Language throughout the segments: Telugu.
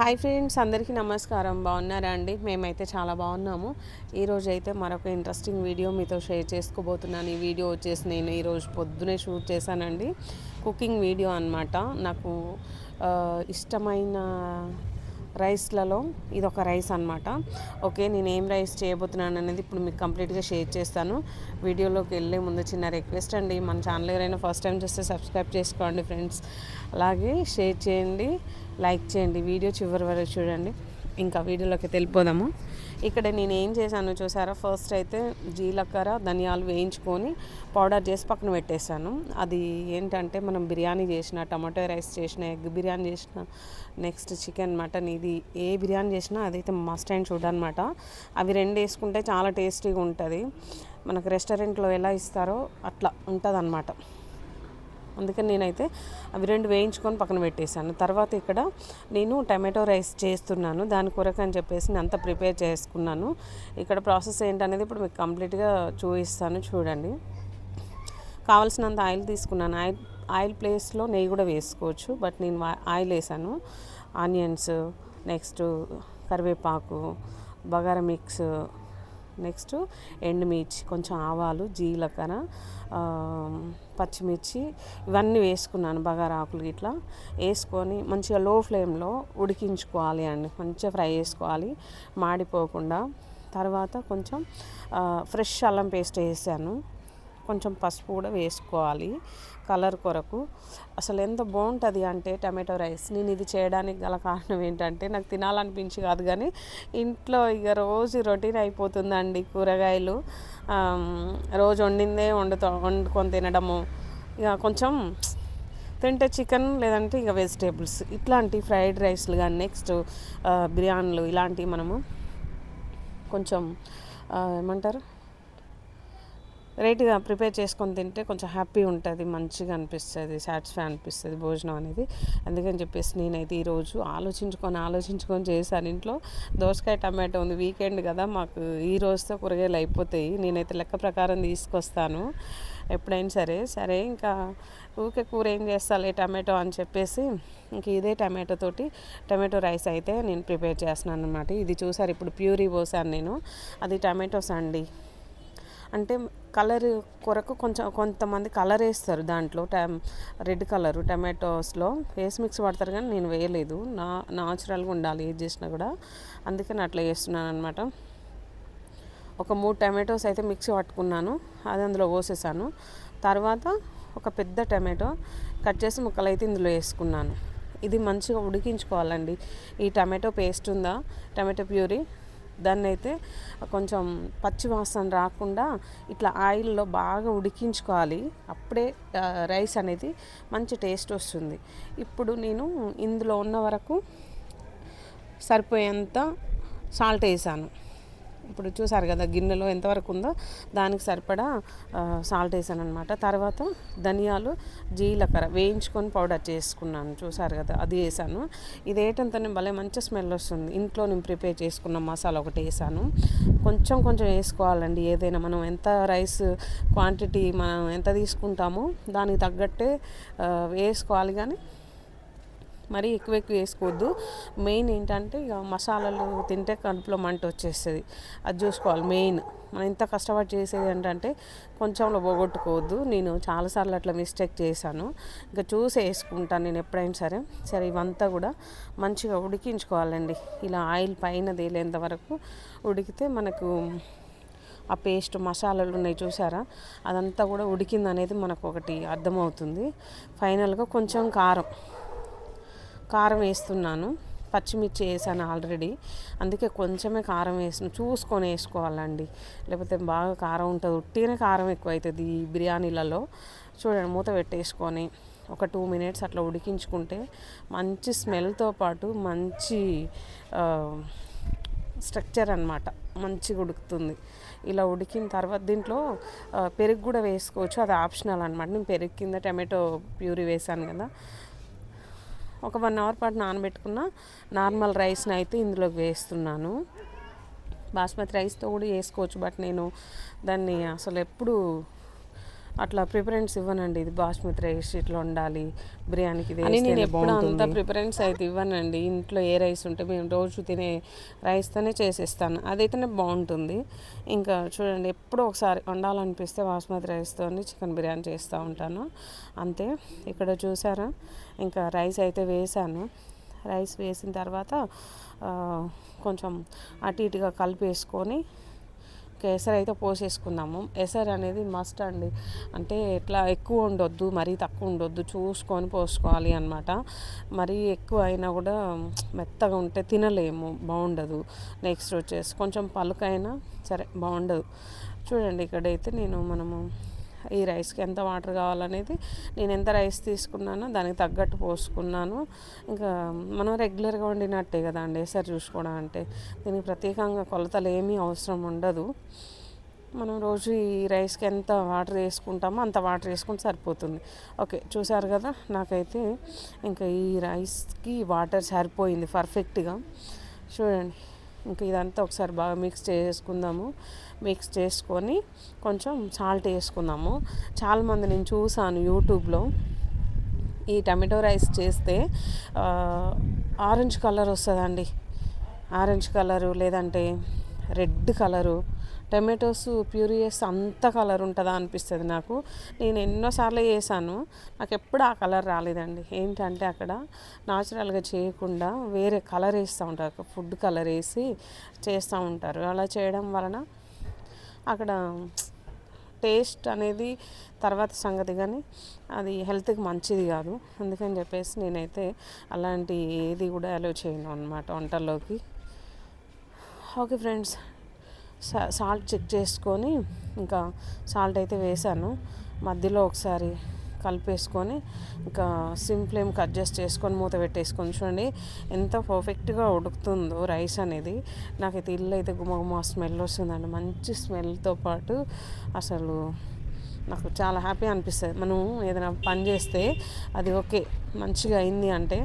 హాయ్ ఫ్రెండ్స్ అందరికీ నమస్కారం. బాగున్నారా అండి? మేమైతే చాలా బాగున్నాము. ఈరోజు అయితే మరొక ఇంట్రెస్టింగ్ వీడియో మీతో షేర్ చేసుకోబోతున్నాను. ఈ వీడియో వచ్చేసి నేను ఈరోజు పొద్దునే షూట్ చేశానండి. కుకింగ్ వీడియో అనమాట నాకు ఇష్టమైన రైస్లలో ఇది ఒక రైస్ అనమాట ఓకే నేను ఏం రైస్ చేయబోతున్నాను అనేది ఇప్పుడు మీకు కంప్లీట్గా షేర్ చేస్తాను. వీడియోలోకి వెళ్ళే ముందు చిన్న రిక్వెస్ట్ అండి. మన ఛానల్ ఎవరైనా ఫస్ట్ టైం చూస్తే సబ్స్క్రైబ్ చేసుకోండి ఫ్రెండ్స్. అలాగే షేర్ చేయండి లైక్ చేయండి. వీడియో చివరి వరకు చూడండి. ఇంకా వీడియోలోకి వెళ్ళిపోదాము. ఇక్కడ నేను ఏం చేశాను చూసారా? ఫస్ట్ అయితే జీలకర్ర ధనియాలు వేయించుకొని పౌడర్ చేసి పక్కన పెట్టేశాను. అది ఏంటంటే మనం బిర్యానీ చేసిన టమాటో రైస్ చేసిన ఎగ్ బిర్యానీ చేసిన నెక్స్ట్ చికెన్ మటన్ ఇది ఏ బిర్యానీ చేసినా అదైతే మస్ట్ అండ్ షుడ్ అనమాట అవి రెండు వేసుకుంటే చాలా టేస్టీగా ఉంటుంది. మనకు రెస్టారెంట్లో ఎలా ఇస్తారో అట్లా ఉంటుంది అందుకని నేనైతే అవి రెండు వేయించుకొని పక్కన పెట్టేశాను. తర్వాత ఇక్కడ నేను టమాటో రైస్ చేస్తున్నాను. దాని కొరకు అని చెప్పేసి నేను అంతా ప్రిపేర్ చేసుకున్నాను. ఇక్కడ ప్రాసెస్ ఏంటనేది ఇప్పుడు మీకు కంప్లీట్గా చూపిస్తాను చూడండి. కావాల్సినంత ఆయిల్ తీసుకున్నాను. ఆయిల్ ఆయిల్ ప్లేస్లో నెయ్యి కూడా వేసుకోవచ్చు. బట్ నేను ఆయిల్ వేసాను. ఆనియన్స్ నెక్స్ట్ కరివేపాకు బగారా మిక్స్ నెక్స్ట్ ఎండుమిర్చి కొంచెం ఆవాలు జీలకర్ర పచ్చిమిర్చి ఇవన్నీ వేసుకున్నాను బగారా ఆకులు ఇట్లా వేసుకొని మంచిగా లో ఫ్లేమ్లో ఉడికించుకోవాలి అండి. మంచిగా ఫ్రై చేసుకోవాలి. మాడిపోకుండా తర్వాత కొంచెం ఫ్రెష్ అల్లం పేస్ట్ వేసాను. కొంచెం పసుపు కూడా వేసుకోవాలి కలర్ కొరకు. అసలు ఎంత బాగుంటుంది అంటే టమాటో రైస్. నేను ఇది చేయడానికి గల కారణం ఏంటంటే నాకు తినాలనిపించి కాదు కానీ ఇంట్లో ఇక రోజు రొటీన్ అయిపోతుందండి కూరగాయలు. రోజు వండిందే వండుతా వండుకొని తినడము. ఇక కొంచెం తింటే చికెన్ లేదంటే ఇక వెజిటేబుల్స్. ఇట్లాంటి ఫ్రైడ్ రైస్లు కానీ నెక్స్ట్ బిర్యానీలు ఇలాంటివి మనము కొంచెం ఏమంటారు? రైట్గా ప్రిపేర్ చేసుకొని తింటే కొంచెం హ్యాపీ ఉంటుంది మంచిగా అనిపిస్తుంది సాటిస్ఫై అనిపిస్తుంది భోజనం అనేది. అందుకని చెప్పేసి నేనైతే ఈరోజు ఆలోచించుకొని ఆలోచించుకొని చేశాను. ఇంట్లో దోసకాయ టమాటో ఉంది వీకెండ్ కదా మాకు. ఈ రోజుతో కూరగాయలు అయిపోతాయి. నేనైతే లెక్క ప్రకారం తీసుకొస్తాను. ఎప్పుడైనా సరే సరే ఇంకా ఊకే కూర ఏం చేస్తాలే టమాటో అని చెప్పేసి ఇంక ఇదే టమాటో తోటి టమాటో రైస్ అయితే నేను ప్రిపేర్ చేస్తున్నాను అనమాట ఇది చూసారు ఇప్పుడు ప్యూరీ పోసాను నేను. అది టమాటోస్ అండి. అంటే కలర్ కొరకు కొంచెం కొంతమంది కలర్ వేస్తారు దాంట్లో. టమ్ రెడ్ కలరు టమాటోస్లో వేసి మిక్స్ పడతారు కానీ నేను వేయలేదు. నా నాచురల్గా ఉండాలి ఏది చేసినా కూడా. అందుకని అట్లా చేస్తున్నాను అనమాట ఒక మూడు టమాటోస్ అయితే మిక్సీ పట్టుకున్నాను. అది అందులో పోసేసాను. తర్వాత ఒక పెద్ద టమాటో కట్ చేసి ముక్కలు అయితే ఇందులో వేసుకున్నాను. ఇది మంచిగా ఉడికించుకోవాలండి. ఈ టమాటో పేస్ట్ ఉందా? టమాటో ప్యూరీ దాన్ని అయితే కొంచెం పచ్చి వాసన రాకుండా ఇట్లా ఆయిల్లో బాగా ఉడికించుకోవాలి. అప్పుడే రైస్ అనేది మంచి టేస్ట్ వస్తుంది. ఇప్పుడు నేను ఇందులో ఉన్న వరకు సరిపోయేంత సాల్ట్ వేసాను. ఇప్పుడు చూసారు కదా గిన్నెలో ఎంతవరకు ఉందో? దానికి సరిపడా సాల్ట్ వేసాను అనమాట తర్వాత ధనియాలు జీలకర్ర వేయించుకొని పౌడర్ చేసుకున్నాను. చూసారు కదా అది వేసాను. ఇది వేయటంతోనే భలే మంచి స్మెల్ వస్తుంది. ఇంట్లో నేను ప్రిపేర్ చేసుకున్న మసాలా ఒకటి వేసాను. కొంచెం కొంచెం వేసుకోవాలండి. ఏదైనా మనం ఎంత రైస్ క్వాంటిటీ మనం ఎంత తీసుకుంటామో దానికి తగ్గట్టే వేసుకోవాలి. కానీ మరీ ఎక్కువ ఎక్కువ వేసుకోవద్దు. మెయిన్ ఏంటంటే ఇక మసాలాలు తింటే కడుపులో మంట వచ్చేస్తుంది. అది చూసుకోవాలి మెయిన్. మనం ఇంత కష్టపడి చేసేది ఏంటంటే కొంచెంలో పోగొట్టుకోవద్దు. నేను చాలాసార్లు అట్లా మిస్టేక్ చేశాను. ఇంకా చూసి వేసుకుంటాను నేను ఎప్పుడైనా సరే. సరే ఇవంతా కూడా మంచిగా ఉడికించుకోవాలండి. ఇలా ఆయిల్ పైన తేలేంత వరకు ఉడికితే మనకు ఆ పేస్ట్ మసాలాలు ఉన్నాయి చూసారా? అదంతా కూడా ఉడికింది అనేది మనకు ఒకటి అర్థమవుతుంది. ఫైనల్గా కొంచెం కారం. కారం వేస్తున్నాను. పచ్చిమిర్చి వేసాను ఆల్రెడీ. అందుకే కొంచెమే కారం వేసిన చూసుకొని వేసుకోవాలండి. లేకపోతే బాగా కారం ఉంటుంది. ఉట్టిగానే కారం ఎక్కువ అవుతుంది ఈ బిర్యానీలలో. చూడండి మూత పెట్టేసుకొని ఒక టూ మినిట్స్ అట్లా ఉడికించుకుంటే మంచి స్మెల్తో పాటు మంచి స్ట్రక్చర్ అనమాట మంచిగా ఉడుకుతుంది. ఇలా ఉడికిన తర్వాత దీంట్లో పెరుగు కూడా వేసుకోవచ్చు. అది ఆప్షనల్ అనమాట నేను పెరుగు కింద టమాటో ప్యూరీ వేసాను కదా. ఒక వన్ అవర్ పాటు నానబెట్టుకున్న నార్మల్ రైస్ని అయితే ఇందులోకి వేస్తున్నాను. బాస్మతి రైస్తో కూడా వేసుకోవచ్చు బట్ నేను దాన్ని అసలు ఎప్పుడు అట్లా ప్రిఫరెన్స్ ఇవ్వనండి. ఇది బాస్మతి రైస్ ఇట్లా ఉండాలి బిర్యానీకి ఇది నేను ఎప్పుడు అంత ప్రిఫరెన్స్ అయితే ఇవ్వనండి. ఇంట్లో ఏ రైస్ ఉంటే మేము రోజు తినే రైస్తోనే చేసేస్తాను. అదైతేనే బాగుంటుంది. ఇంకా చూడండి ఎప్పుడో ఒకసారి వండాలనిపిస్తే బాస్మతి రైస్తో చికెన్ బిర్యానీ చేస్తూ ఉంటాను. అంతే. ఇక్కడ చూసారా? ఇంకా రైస్ అయితే వేసాను రైస్ వేసిన తర్వాత కొంచెం అటు ఇటుగా కలిపేసుకొని ఇంకా అయితే పోసేసుకుందాము. ఎసరు అనేది మస్ట్ అండి. అంటే ఎట్లా ఎక్కువ ఉండొద్దు మరీ తక్కువ ఉండొద్దు చూసుకొని పోసుకోవాలి అనమాట మరీ ఎక్కువ అయినా కూడా మెత్తగా ఉంటే తినలేము బాగుండదు. నెక్స్ట్ వచ్చేసి కొంచెం పలుకైనా సరే బాగుండదు. చూడండి ఇక్కడైతే నేను మనము ఈ రైస్కి ఎంత వాటర్ కావాలనేది నేను ఎంత రైస్ తీసుకున్నానో దానికి తగ్గట్టు పోసుకున్నాను. ఇంకా మనం రెగ్యులర్గా వండినట్టే కదా అండి సార్ చూసుకోవడం అంటే. దీనికి ప్రత్యేకంగా కొలతలు ఏమీ అవసరం ఉండదు. మనం రోజు ఈ రైస్కి ఎంత వాటర్ వేసుకుంటామో అంత వాటర్ వేసుకుంటే సరిపోతుంది. ఓకే చూసారు కదా నాకైతే ఇంకా ఈ రైస్కి వాటర్ సరిపోయింది పర్ఫెక్ట్గా. చూడండి. ఇంకా ఇదంతా ఒకసారి బాగా మిక్స్ చేసుకుందాము. మిక్స్ చేసుకొని కొంచెం సాల్ట్ వేసుకుందాము. చాలామంది నేను చూసాను యూట్యూబ్లో. ఈ టమాటో రైస్ చేస్తే ఆరెంజ్ కలర్ వస్తుందండి. ఆరెంజ్ కలరు లేదంటే రెడ్ కలరు టమాటోస్ ప్యూరీ చేస్తే అంత కలర్ ఉంటుందా అనిపిస్తుంది నాకు. నేను ఎన్నోసార్లు చేశాను. నాకు ఎప్పుడు ఆ కలర్ రాలేదండి. ఏంటంటే అక్కడ నాచురల్గా చేయకుండా వేరే కలర్ వేస్తూ ఉంటారు. ఫుడ్ కలర్ వేసి చేస్తూ ఉంటారు. అలా చేయడం వలన అక్కడ టేస్ట్ అనేది తర్వాత సంగతి కానీ అది హెల్త్కి మంచిది కాదు. అందుకని చెప్పేసి నేనైతే అలాంటి ఏది కూడా అలో చేయను అనమాట వంటల్లోకి. Okay friends. సాల్ట్ చెక్ చేసుకొని ఇంకా సాల్ట్ అయితే వేసాను. మధ్యలో ఒకసారి కలిపేసుకొని ఇంకా సిమ్ ఫ్లేమ్కి అడ్జస్ట్ చేసుకొని మూత పెట్టేసుకొని చూడండి ఎంత పర్ఫెక్ట్గా ఉడుకుతుందో రైస్ అనేది. నాకైతే ఇల్లు అయితే గుమగుమ స్మెల్ వస్తుందండి మంచి స్మెల్తో పాటు అసలు నాకు చాలా హ్యాపీ అనిపిస్తుంది. మనం ఏదైనా పని చేస్తే అది ఓకే మంచిగా అయింది అంటే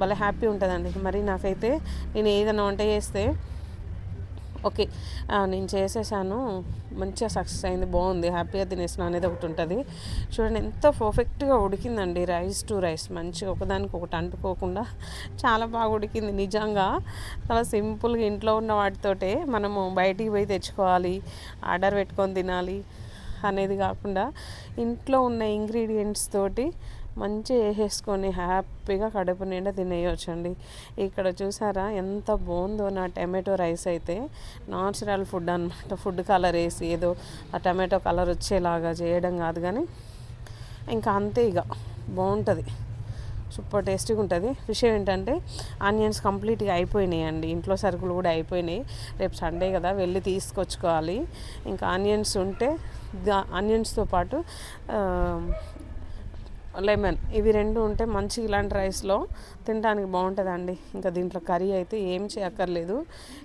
భలే హ్యాపీ ఉంటుందండి. మరి నాకైతే నేను ఏదైనా వంట చేస్తే ఓకే. నేను చేసేసాను. మంచిగా సక్సెస్ అయింది. బాగుంది. హ్యాపీగా తినేసిన అనేది ఒకటి ఉంటుంది. చూడండి ఎంత పర్ఫెక్ట్గా ఉడికిందండి రైస్ టు రైస్. మంచిగా ఒకదానికి ఒకటి అంటుకోకుండా చాలా బాగా ఉడికింది. నిజంగా చాలా సింపుల్గా ఇంట్లో ఉన్న వాటితోటే మనము బయటికి పోయి తెచ్చుకోవాలి ఆర్డర్ పెట్టుకొని తినాలి అనేది కాకుండా ఇంట్లో ఉన్న ఇంగ్రీడియంట్స్ తోటి మంచిగా వేసేసుకొని హ్యాపీగా కడుపు నిండా తినేయొచ్చండి. ఇక్కడ చూసారా ఎంత బాగుందో నా టమాటో రైస్ అయితే. నాచురల్ ఫుడ్ అనమాట ఫుడ్ కలర్ వేసి ఏదో ఆ టమాటో కలర్ వచ్చేలాగా చేయడం కాదు కానీ ఇంకా అంతే ఇక. బాగుంటుంది. సూపర్ టేస్టీగా ఉంటుంది. విషయం ఏంటంటే ఆనియన్స్ కంప్లీట్గా అయిపోయినాయి అండి ఇంట్లో సరుకులు కూడా అయిపోయినాయి. రేపు సండే కదా వెళ్ళి తీసుకొచ్చుకోవాలి. ఇంకా ఆనియన్స్ ఉంటే ఆనియన్స్తో పాటు లెమన్. ఇవి రెండు ఉంటే మంచి ఇలాంటి రైస్లో తినడానికి బాగుంటుందండి. ఇంకా దీంట్లో కర్రీ అయితే ఏం చేయక్కర్లేదు.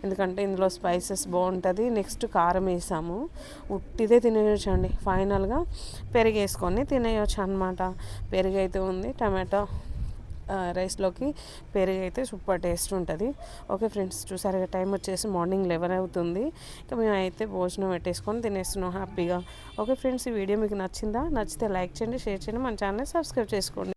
ఎందుకంటే ఇందులో స్పైసెస్ బాగుంటుంది. నెక్స్ట్ కారం వేసాము. ఉట్టిదే తినేయచ్చు అండి ఫైనల్గా పెరుగు వేసుకొని తినేయచ్చు అనమాట పెరుగు అయితే ఉంది టమాటో రైస్లోకి పెరుగు అయితే సూపర్ టేస్ట్ ఉంటుంది. ఓకే ఫ్రెండ్స్ చూసారు టైం వచ్చేసి మార్నింగ్ లెవెన్ అవుతుంది. ఇంకా మేము అయితే భోజనం పెట్టేసుకొని తినేస్తున్నాం హ్యాపీగా. ఓకే ఫ్రెండ్స్ ఈ వీడియో మీకు నచ్చిందా? నచ్చితే లైక్ చేయండి షేర్ చేయండి మన ఛానల్ సబ్స్క్రైబ్ చేసుకోండి.